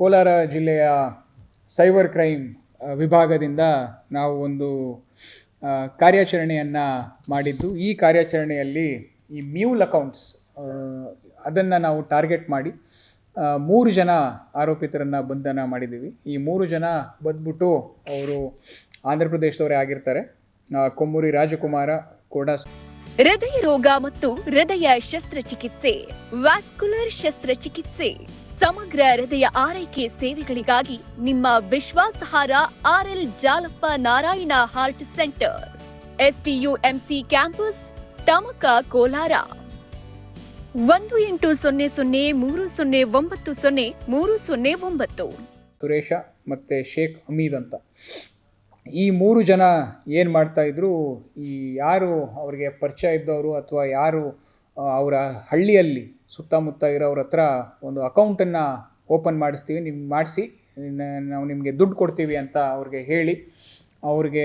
ಕೋಲಾರ ಜಿಲ್ಲೆಯ cyber crime ವಿಭಾಗದಿಂದ ನಾವು ಒಂದು ಕಾರ್ಯಾಚರಣೆಯನ್ನು ಮಾಡಿದ್ದು. ಈ ಕಾರ್ಯಾಚರಣೆಯಲ್ಲಿ ಈ ಮ್ಯೂಲ್ ಅಕೌಂಟ್ಸ್ ಅದನ್ನು ನಾವು ಟಾರ್ಗೆಟ್ ಮಾಡಿ ಮೂರು ಜನ ಆರೋಪಿತರನ್ನು ಬಂಧನ ಮಾಡಿದ್ದೀವಿ. ಈ ಮೂರು ಜನ ಬಂದ್ಬಿಟ್ಟು ಅವರು ಆಂಧ್ರ ಪ್ರದೇಶದವರೇ ಆಗಿರ್ತಾರೆ. ಕೊಮ್ಮುರಿ ರಾಜಕುಮಾರ ಕೂಡ ಹೃದಯ ರೋಗ ಮತ್ತು ಹೃದಯ ಶಸ್ತ್ರಚಿಕಿತ್ಸೆ, ವ್ಯಾಸ್ಕುಲರ್ ಶಸ್ತ್ರಚಿಕಿತ್ಸೆ. ಸಮಗ್ರ ಹೃದಯ ಆರೈಕೆ ಸೇವೆಗಳಿಗಾಗಿ ನಿಮ್ಮ ವಿಶ್ವಾಸಾರ್ಹ RL Jalappa Narayana heart centre. STUMC campus, Tamaka Kolar. ಒಂದು ಎಂಟು ಸೊನ್ನೆ ಸೊನ್ನೆ ಮೂರು ಸೊನ್ನೆ ಒಂಬತ್ತು ಸೊನ್ನೆ ಮೂರು ಸೊನ್ನೆ ಒಂಬತ್ತು. ಸುರೇಶ ಮತ್ತು ಶೇಖ್ ಹಮೀದ್ ಅಂತ. ಈ ಮೂರು ಜನ ಏನು ಮಾಡ್ತಾಯಿದ್ರು ಈ ಯಾರು ಅವ್ರಿಗೆ ಪರಿಚಯ ಇದ್ದವರು ಅಥವಾ ಯಾರು ಅವರ ಹಳ್ಳಿಯಲ್ಲಿ ಸುತ್ತಮುತ್ತ ಇರೋವ್ರ ಹತ್ರ ಒಂದು ಅಕೌಂಟನ್ನು ಓಪನ್ ಮಾಡಿಸ್ತೀವಿ. ನಿಮ್ಗೆ ಮಾಡಿಸಿ ನಾವು ನಿಮಗೆ ದುಡ್ಡು ಕೊಡ್ತೀವಿ ಅಂತ ಅವ್ರಿಗೆ ಹೇಳಿ, ಅವ್ರಿಗೆ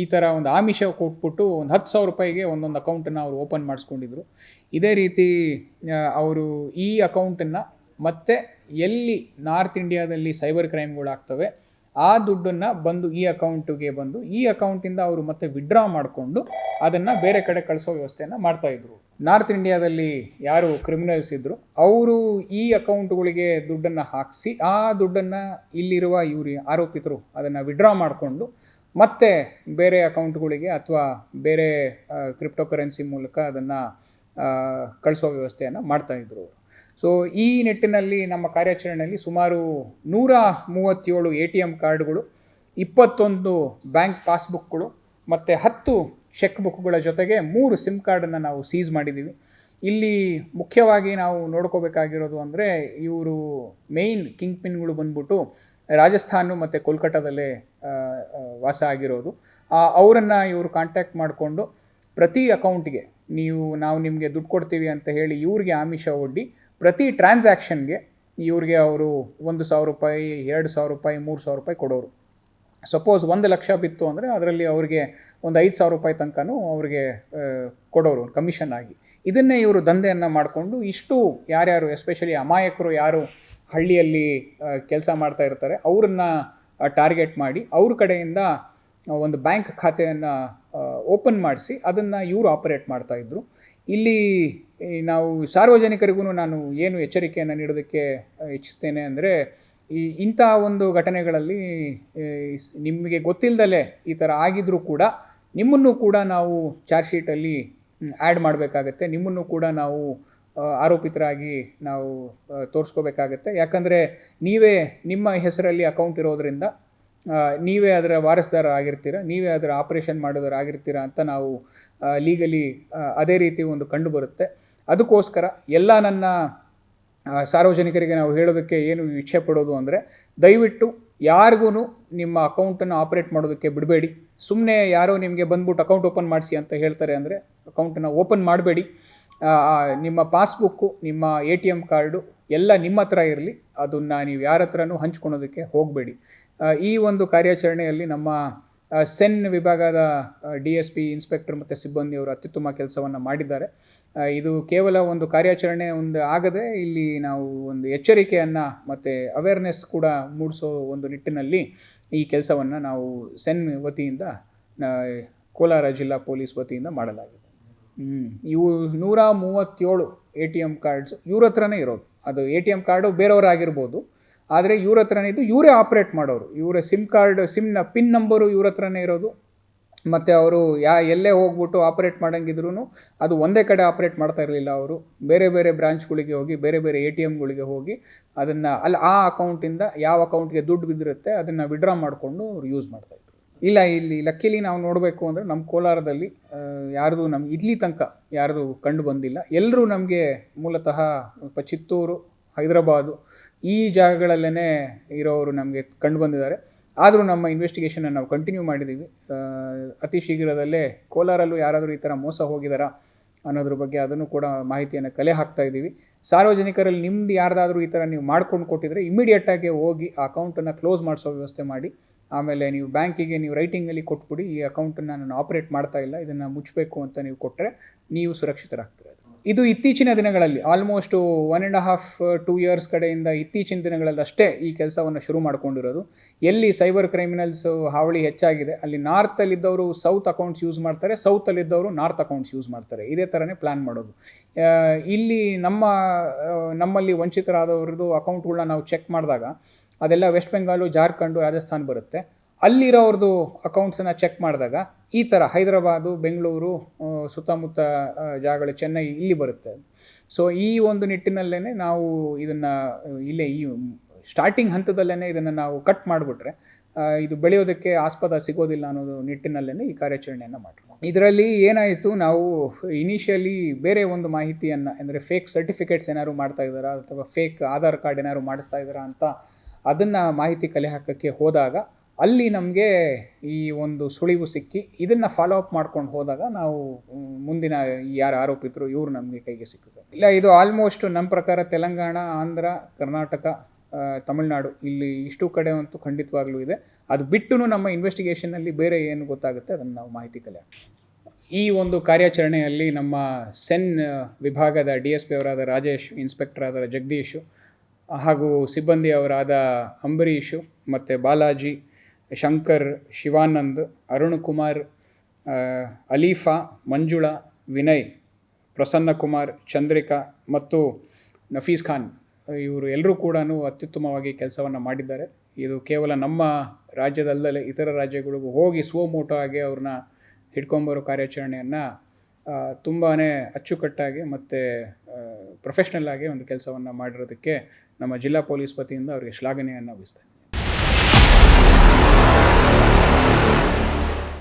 ಈ ಥರ ಒಂದು ಆಮಿಷ ಕೊಟ್ಬಿಟ್ಟು ಒಂದು ಹತ್ತು ಸಾವಿರ ರೂಪಾಯಿಗೆ ಒಂದೊಂದು ಅಕೌಂಟನ್ನು ಅವರು ಓಪನ್ ಮಾಡಿಸ್ಕೊಂಡಿದ್ರು. ಇದೇ ರೀತಿ ಅವರು ಈ ಅಕೌಂಟನ್ನು ಮತ್ತೆ ಎಲ್ಲಿ ನಾರ್ತ್ ಇಂಡಿಯಾದಲ್ಲಿ ಸೈಬರ್ ಕ್ರೈಮ್ಗಳಾಗ್ತವೆ ಆ ದುಡ್ಡನ್ನು ಬಂದು ಈ ಅಕೌಂಟಿಗೆ ಬಂದು ಈ ಅಕೌಂಟಿಂದ ಅವರು ಮತ್ತೆ ವಿಡ್ರಾ ಮಾಡಿಕೊಂಡು ಅದನ್ನು ಬೇರೆ ಕಡೆ ಕಳಿಸೋ ವ್ಯವಸ್ಥೆಯನ್ನು ಮಾಡ್ತಾಯಿದ್ರು ನಾರ್ತ್ ಇಂಡಿಯಾದಲ್ಲಿ ಯಾರು ಕ್ರಿಮಿನಲ್ಸ್ ಇದ್ದರು ಅವರು ಈ ಅಕೌಂಟ್ಗಳಿಗೆ ದುಡ್ಡನ್ನು ಹಾಕಿಸಿ, ಆ ದುಡ್ಡನ್ನು ಇಲ್ಲಿರುವ ಇವರು ಆರೋಪಿತರು ಅದನ್ನು ವಿಡ್ರಾ ಮಾಡಿಕೊಂಡು ಮತ್ತೆ ಬೇರೆ ಅಕೌಂಟ್ಗಳಿಗೆ ಅಥವಾ ಬೇರೆ ಕ್ರಿಪ್ಟೋ ಕರೆನ್ಸಿ ಮೂಲಕ ಅದನ್ನು ಕಳಿಸೋ ವ್ಯವಸ್ಥೆಯನ್ನು ಮಾಡ್ತಾಯಿದ್ರು ಅವರು. ಸೊ ಈ ನಿಟ್ಟಿನಲ್ಲಿ ನಮ್ಮ ಕಾರ್ಯಾಚರಣೆಯಲ್ಲಿ ಸುಮಾರು ನೂರ ಮೂವತ್ತೇಳು ಎ ಟಿ ಎಂ ಕಾರ್ಡ್ಗಳು, ಇಪ್ಪತ್ತೊಂದು ಬ್ಯಾಂಕ್ ಪಾಸ್ಬುಕ್ಗಳು, ಮತ್ತು ಹತ್ತು ಚೆಕ್ ಬುಕ್ಗಳ ಜೊತೆಗೆ ಮೂರು ಸಿಮ್ ಕಾರ್ಡನ್ನು ನಾವು ಸೀಸ್ ಮಾಡಿದ್ದೀವಿ. ಇಲ್ಲಿ ಮುಖ್ಯವಾಗಿ ನಾವು ನೋಡ್ಕೋಬೇಕಾಗಿರೋದು ಅಂದರೆ ಇವರು ಮೇಯ್ನ್ ಕಿಂಗ್ ಪಿನ್ಗಳು ಬಂದ್ಬಿಟ್ಟು ರಾಜಸ್ಥಾನ ಮತ್ತು ಕೋಲ್ಕತ್ತಾದಲ್ಲೇ ವಾಸ ಆಗಿರೋದು. ಅವರನ್ನು ಇವರು ಕಾಂಟ್ಯಾಕ್ಟ್ ಮಾಡಿಕೊಂಡು ಪ್ರತಿ ಅಕೌಂಟ್ಗೆ ನೀವು, ನಾವು ನಿಮಗೆ ದುಡ್ಡು ಕೊಡ್ತೀವಿ ಅಂತ ಹೇಳಿ ಇವ್ರಿಗೆ ಆಮಿಷ ಒಡ್ಡಿ ಪ್ರತಿ ಟ್ರಾನ್ಸಾಕ್ಷನ್ಗೆ ಇವ್ರಿಗೆ ಅವರು ಒಂದು ಸಾವಿರ ರೂಪಾಯಿ, ಎರಡು ಸಾವಿರ ರೂಪಾಯಿ, ಮೂರು ಸಾವಿರ ರೂಪಾಯಿ ಕೊಡೋರು. ಸಪೋಸ್ ಒಂದು ಲಕ್ಷ ಬಿತ್ತು ಅಂದರೆ ಅದರಲ್ಲಿ ಅವರಿಗೆ ಒಂದು ಐದು ಸಾವಿರ ರೂಪಾಯಿ ತನಕನೂ ಅವ್ರಿಗೆ ಕೊಡೋರು ಕಮಿಷನ್ ಆಗಿ. ಇದನ್ನೇ ಇವರು ದಂಧೆಯನ್ನು ಮಾಡಿಕೊಂಡು ಇಷ್ಟು ಯಾರ್ಯಾರು ಎಸ್ಪೆಷಲಿ ಅಮಾಯಕರು ಯಾರು ಹಳ್ಳಿಯಲ್ಲಿ ಕೆಲಸ ಮಾಡ್ತಾ ಇರ್ತಾರೆ, ಅವ್ರನ್ನ ಟಾರ್ಗೆಟ್ ಮಾಡಿ ಅವ್ರ ಕಡೆಯಿಂದ ಒಂದು ಬ್ಯಾಂಕ್ ಖಾತೆಯನ್ನು ಓಪನ್ ಮಾಡಿಸಿ ಅದನ್ನು ಇವರು ಆಪರೇಟ್ ಮಾಡ್ತಾಯಿದ್ರು ಇಲ್ಲಿ ನಾವು ಸಾರ್ವಜನಿಕರಿಗೂ ನಾನು ಏನು ಎಚ್ಚರಿಕೆಯನ್ನು ನೀಡೋದಕ್ಕೆ ಇಚ್ಛಿಸ್ತೇನೆ ಅಂದರೆ ಈ ಇಂಥ ಒಂದು ಘಟನೆಗಳಲ್ಲಿ ನಿಮಗೆ ಗೊತ್ತಿಲ್ಲದಲೇ ಈ ಥರ ಆಗಿದ್ರೂ ಕೂಡ ನಿಮ್ಮನ್ನು ಕೂಡ ನಾವು ಚಾರ್ಜ್ ಶೀಟಲ್ಲಿ ಆ್ಯಡ್ ಮಾಡಬೇಕಾಗತ್ತೆ. ನಿಮ್ಮನ್ನು ಕೂಡ ನಾವು ಆರೋಪಿತರಾಗಿ ನಾವು ತೋರಿಸ್ಕೋಬೇಕಾಗತ್ತೆ. ಯಾಕಂದರೆ ನೀವೇ ನಿಮ್ಮ ಹೆಸರಲ್ಲಿ ಅಕೌಂಟ್ ಇರೋದರಿಂದ ನೀವೇ ಅದರ ವಾರಸ್ದಾರ ಆಗಿರ್ತೀರ, ನೀವೇ ಅದರ ಆಪರೇಷನ್ ಮಾಡೋದರ ಆಗಿರ್ತೀರ ಅಂತ ನಾವು ಲೀಗಲಿ ಅದೇ ರೀತಿ ಒಂದು ಕಂಡು ಬರುತ್ತೆ ಅದಕ್ಕೋಸ್ಕರ ಎಲ್ಲ ನನ್ನ ಸಾರ್ವಜನಿಕರಿಗೆ ನಾವು ಹೇಳೋದಕ್ಕೆ ಏನು ಇಚ್ಛೆ ಪಡೋದು ಅಂದರೆ ದಯವಿಟ್ಟು ಯಾರಿಗೂ ನಿಮ್ಮ ಅಕೌಂಟನ್ನು ಆಪ್ರೇಟ್ ಮಾಡೋದಕ್ಕೆ ಬಿಡಬೇಡಿ. ಸುಮ್ಮನೆ ಯಾರೋ ನಿಮಗೆ ಬಂದ್ಬಿಟ್ಟು ಅಕೌಂಟ್ ಓಪನ್ ಮಾಡಿಸಿ ಅಂತ ಹೇಳ್ತಾರೆ ಅಂದರೆ ಅಕೌಂಟನ್ನು ಓಪನ್ ಮಾಡಬೇಡಿ. ನಿಮ್ಮ ಪಾಸ್ಬುಕ್ಕು ನಿಮ್ಮ ಎ ಟಿ ಎಂ ಕಾರ್ಡು ಎಲ್ಲ ನಿಮ್ಮ ಹತ್ರ ಇರಲಿ. ಅದನ್ನು ನೀವು ಯಾರ ಹತ್ರನೂ ಹಂಚ್ಕೊಳೋದಕ್ಕೆ ಹೋಗಬೇಡಿ. ಈ ಒಂದು ಕಾರ್ಯಾಚರಣೆಯಲ್ಲಿ ನಮ್ಮ ಸೆನ್ ವಿಭಾಗದ ಡಿ ಎಸ್ ಪಿ ಇನ್ಸ್ಪೆಕ್ಟರ್ ಮತ್ತು ಸಿಬ್ಬಂದಿಯವರು ಅತ್ಯುತ್ತಮ ಕೆಲಸವನ್ನು ಮಾಡಿದ್ದಾರೆ. ಇದು ಕೇವಲ ಒಂದು ಕಾರ್ಯಾಚರಣೆ ಒಂದು ಆಗದೆ ಇಲ್ಲಿ ನಾವು ಒಂದು ಎಚ್ಚರಿಕೆಯನ್ನು ಮತ್ತು ಅವೇರ್ನೆಸ್ ಕೂಡ ಮೂಡಿಸೋ ಒಂದು ನಿಟ್ಟಿನಲ್ಲಿ ಈ ಕೆಲಸವನ್ನು ನಾವು ಸೆನ್ ವತಿಯಿಂದ ಕೋಲಾರ ಜಿಲ್ಲಾ ಪೊಲೀಸ್ ವತಿಯಿಂದ ಮಾಡಲಾಗಿದೆ. ಇವು ನೂರ ಮೂವತ್ತೇಳು ಎ ಟಿ ಎಂ ಕಾರ್ಡ್ಸ್, ಇವ್ರ ಹತ್ರನೇ ಇರೋದು. ಅದು ಎ ಟಿ ಎಂ ಕಾರ್ಡು ಬೇರೆಯವರಾಗಿರ್ಬೋದು ಆದರೆ ಇವ್ರ ಹತ್ರನೇ ಇದ್ದು ಇವರೇ ಆಪ್ರೇಟ್ ಮಾಡೋರು. ಇವರ ಸಿಮ್ ಕಾರ್ಡ್ ಸಿಮ್ನ ಪಿನ್ ನಂಬರು ಇವ್ರ ಹತ್ರನೇ ಇರೋದು. ಮತ್ತು ಅವರು ಯಾ, ಎಲ್ಲೇ ಹೋಗ್ಬಿಟ್ಟು ಆಪ್ರೇಟ್ ಮಾಡೋಂಗಿದ್ರು ಅದು ಒಂದೇ ಕಡೆ ಆಪ್ರೇಟ್ ಮಾಡ್ತಾ ಇರಲಿಲ್ಲ ಅವರು. ಬೇರೆ ಬೇರೆ ಬ್ರಾಂಚ್ಗಳಿಗೆ ಹೋಗಿ, ಬೇರೆ ಬೇರೆ ಎ ಟಿ ಎಮ್ಗಳಿಗೆ ಹೋಗಿ ಅದನ್ನು ಅಲ್ಲಿ ಆ ಅಕೌಂಟಿಂದ ಯಾವ ಅಕೌಂಟ್ಗೆ ದುಡ್ಡು ಬಿದ್ದಿರುತ್ತೆ ಅದನ್ನು ವಿಡ್ರಾ ಮಾಡಿಕೊಂಡು ಅವ್ರು ಯೂಸ್ ಮಾಡ್ತಾಯಿದ್ರು ಇಲ್ಲ, ಇಲ್ಲಿ ಲಕ್ಕಿಲಿ ನಾವು ನೋಡಬೇಕು ಅಂದರೆ ನಮ್ಮ ಕೋಲಾರದಲ್ಲಿ ಯಾರ್ದು ನಮ್ಗೆ ಇಲ್ಲಿ ತನಕ ಯಾರ್ದು ಕಂಡು ಬಂದಿಲ್ಲ. ಎಲ್ಲರೂ ನಮಗೆ ಮೂಲತಃ ಚಿತ್ತೂರು ಹೈದರಾಬಾದು ಈ ಜಾಗಗಳಲ್ಲೇ ಇರೋರು ನಮಗೆ ಕಂಡು ಬಂದಿದ್ದಾರೆ. ಆದರೂ ನಮ್ಮ ಇನ್ವೆಸ್ಟಿಗೇಷನ್ನ ನಾವು ಕಂಟಿನ್ಯೂ ಮಾಡಿದ್ದೀವಿ. ಅತಿ ಶೀಘ್ರದಲ್ಲೇ ಕೋಲಾರಲ್ಲೂ ಯಾರಾದರೂ ಈ ಥರ ಮೋಸ ಹೋಗಿದಾರಾ ಅನ್ನೋದ್ರ ಬಗ್ಗೆ ಅದನ್ನು ಕೂಡ ಮಾಹಿತಿಯನ್ನು ಕಲೆ ಹಾಕ್ತಾ ಇದ್ದೀವಿ. ಸಾರ್ವಜನಿಕರಲ್ಲಿ ನಿಮ್ದು ಯಾರ್ದಾದ್ರೂ ಈ ಥರ ನೀವು ಮಾಡ್ಕೊಂಡು ಕೊಟ್ಟಿದ್ರೆ ಇಮಿಡಿಯೇಟಾಗಿ ಹೋಗಿ ಆ ಅಕೌಂಟನ್ನು ಕ್ಲೋಸ್ ಮಾಡಿಸೋ ವ್ಯವಸ್ಥೆ ಮಾಡಿ. ಆಮೇಲೆ ನೀವು ಬ್ಯಾಂಕಿಗೆ ನೀವು ರೈಟಿಂಗಲ್ಲಿ ಕೊಟ್ಬಿಡಿ, ಈ ಅಕೌಂಟನ್ನು ನಾನು ಆಪ್ರೇಟ್ ಮಾಡ್ತಾ ಇಲ್ಲ, ಇದನ್ನು ಮುಚ್ಚಬೇಕು ಅಂತ ನೀವು ಕೊಟ್ಟರೆ ನೀವು ಸುರಕ್ಷಿತರಾಗ್ತೀರ. ಇದು ಇತ್ತೀಚಿನ ದಿನಗಳಲ್ಲಿ almost one and half two years ಕಡೆಯಿಂದ ಇತ್ತೀಚಿನ ದಿನಗಳಲ್ಲಿ ಅಷ್ಟೇ ಈ ಕೆಲಸವನ್ನು ಶುರು ಮಾಡ್ಕೊಂಡಿರೋದು. ಎಲ್ಲಿ ಸೈಬರ್ ಕ್ರಿಮಿನಲ್ಸ್ ಹಾವಳಿ ಹೆಚ್ಚಾಗಿದೆ, ಅಲ್ಲಿ ನಾರ್ತಲ್ಲಿದ್ದವರು ಸೌತ್ ಅಕೌಂಟ್ಸ್ ಯೂಸ್ ಮಾಡ್ತಾರೆ ಸೌತಲ್ಲಿದ್ದವರು ನಾರ್ತ್ ಅಕೌಂಟ್ಸ್ ಯೂಸ್ ಮಾಡ್ತಾರೆ. ಇದೇ ಥರನೇ ಪ್ಲ್ಯಾನ್ ಮಾಡೋದು. ಇಲ್ಲಿ ನಮ್ಮ ನಮ್ಮಲ್ಲಿ ವಂಚಿತರಾದವ್ರದ್ದು ಅಕೌಂಟ್ಗಳನ್ನ ನಾವು ಚೆಕ್ ಮಾಡಿದಾಗ, ಅದೆಲ್ಲ ವೆಸ್ಟ್ ಬೆಂಗಾಲು ಜಾರ್ಖಂಡು ರಾಜಸ್ಥಾನ್ ಬರುತ್ತೆ. ಅಲ್ಲಿರೋರ್ದು ಅಕೌಂಟ್ಸನ್ನು ಚೆಕ್ ಮಾಡಿದಾಗ ಈ ಥರ ಹೈದರಾಬಾದು, ಬೆಂಗಳೂರು ಸುತ್ತಮುತ್ತ ಜಾಗಗಳು ಚೆನ್ನೈ ಇಲ್ಲಿ ಬರುತ್ತೆ. ಸೊ ಈ ಒಂದು ನಿಟ್ಟಿನಲ್ಲೇ ನಾವು ಇದನ್ನು, ಇಲ್ಲೇ ಈ ಸ್ಟಾರ್ಟಿಂಗ್ ಹಂತದಲ್ಲೇ ಇದನ್ನು ನಾವು ಕಟ್ ಮಾಡಿಬಿಟ್ರೆ ಇದು ಬೆಳೆಯೋದಕ್ಕೆ ಆಸ್ಪದ ಸಿಗೋದಿಲ್ಲ ಅನ್ನೋದು ನಿಟ್ಟಿನಲ್ಲೇ ಈ ಕಾರ್ಯಾಚರಣೆಯನ್ನು ಮಾಡಿರೋ ಇದರಲ್ಲಿ ಏನಾಯಿತು, ನಾವು ಇನಿಷಿಯಲಿ ಬೇರೆ ಒಂದು ಮಾಹಿತಿಯನ್ನು, ಅಂದರೆ ಫೇಕ್ ಸರ್ಟಿಫಿಕೇಟ್ಸ್ ಏನಾದ್ರು ಮಾಡ್ತಾ ಇದ್ದಾರಾ, ಅಥವಾ ಫೇಕ್ ಆಧಾರ್ ಕಾರ್ಡ್ ಏನಾದ್ರು ಮಾಡಿಸ್ತಾ ಇದ್ದಾರಾ ಅಂತ ಅದನ್ನು ಮಾಹಿತಿ ಕಲೆ ಹಾಕೋಕ್ಕೆ ಹೋದಾಗ ಅಲ್ಲಿ ನಮಗೆ ಈ ಒಂದು ಸುಳಿವು ಸಿಕ್ಕಿ ಇದನ್ನು ಫಾಲೋ ಅಪ್ ಮಾಡ್ಕೊಂಡು ಹೋದಾಗ ನಾವು ಮುಂದಿನ ಯಾರು ಆರೋಪಿತರು ಇವರು ನಮಗೆ ಕೈಗೆ ಸಿಕ್ಕಿದ್ರು. ಇಲ್ಲ, ಇದು ಆಲ್ಮೋಸ್ಟ್ ನಮ್ಮ ಪ್ರಕಾರ ತೆಲಂಗಾಣ, ಆಂಧ್ರ, ಕರ್ನಾಟಕ ತಮಿಳುನಾಡು ತಮಿಳ್ನಾಡು ಇಲ್ಲಿ ಇಷ್ಟು ಕಡೆ ಅಂತೂ ಖಂಡಿತವಾಗ್ಲೂ ಇದೆ. ಅದು ಬಿಟ್ಟು ನಮ್ಮ ಇನ್ವೆಸ್ಟಿಗೇಷನಲ್ಲಿ ಬೇರೆ ಏನು ಗೊತ್ತಾಗುತ್ತೆ ಅದನ್ನು ನಾವು ಮಾಹಿತಿ ಕಲೆ ಈ ಒಂದು ಕಾರ್ಯಾಚರಣೆಯಲ್ಲಿ ನಮ್ಮ ಸೆನ್ ವಿಭಾಗದ ಡಿ ಎಸ್ ಪಿ ಅವರಾದ ರಾಜೇಶ್ ಇನ್ಸ್ಪೆಕ್ಟರ್ ಆದ ಜಗದೀಶು, ಹಾಗೂ ಸಿಬ್ಬಂದಿ ಅವರಾದ ಅಂಬರೀಶು, ಮತ್ತು ಬಾಲಾಜಿ ಶಂಕರ್ ಶಿವಾನಂದ್ ಅರುಣ್ ಕುಮಾರ್ ಆ, ಅಲೀಫಾ ಮಂಜುಳಾ ವಿನಯ್ ಪ್ರಸನ್ನ ಕುಮಾರ್ ಚಂದ್ರಿಕಾ ಮತ್ತು ನಫೀಸ್ ಖಾನ್. ಇವರು ಎಲ್ಲರೂ ಕೂಡ ಅತ್ಯುತ್ತಮವಾಗಿ ಕೆಲಸವನ್ನು ಮಾಡಿದ್ದಾರೆ. ಇದು ಕೇವಲ ನಮ್ಮ ರಾಜ್ಯದಲ್ಲದೆ ಇತರ ರಾಜ್ಯಗಳಿಗೂ ಹೋಗಿ ಸ್ವಮೋಟೋ ಆಗಿ ಅವ್ರನ್ನ ಹಿಡ್ಕೊಂಬರೋ ಕಾರ್ಯಾಚರಣೆಯನ್ನು ತುಂಬಾ ಅಚ್ಚುಕಟ್ಟಾಗಿ ಮತ್ತು ಪ್ರೊಫೆಷ್ನಲ್ ಆಗಿ ಒಂದು ಕೆಲಸವನ್ನು ಮಾಡಿರೋದಕ್ಕೆ ನಮ್ಮ ಜಿಲ್ಲಾ ಪೊಲೀಸ್ ವತಿಯಿಂದ ಅವರಿಗೆ ಶ್ಲಾಘನೆಯನ್ನು ವಹಿಸ್ತೇನೆ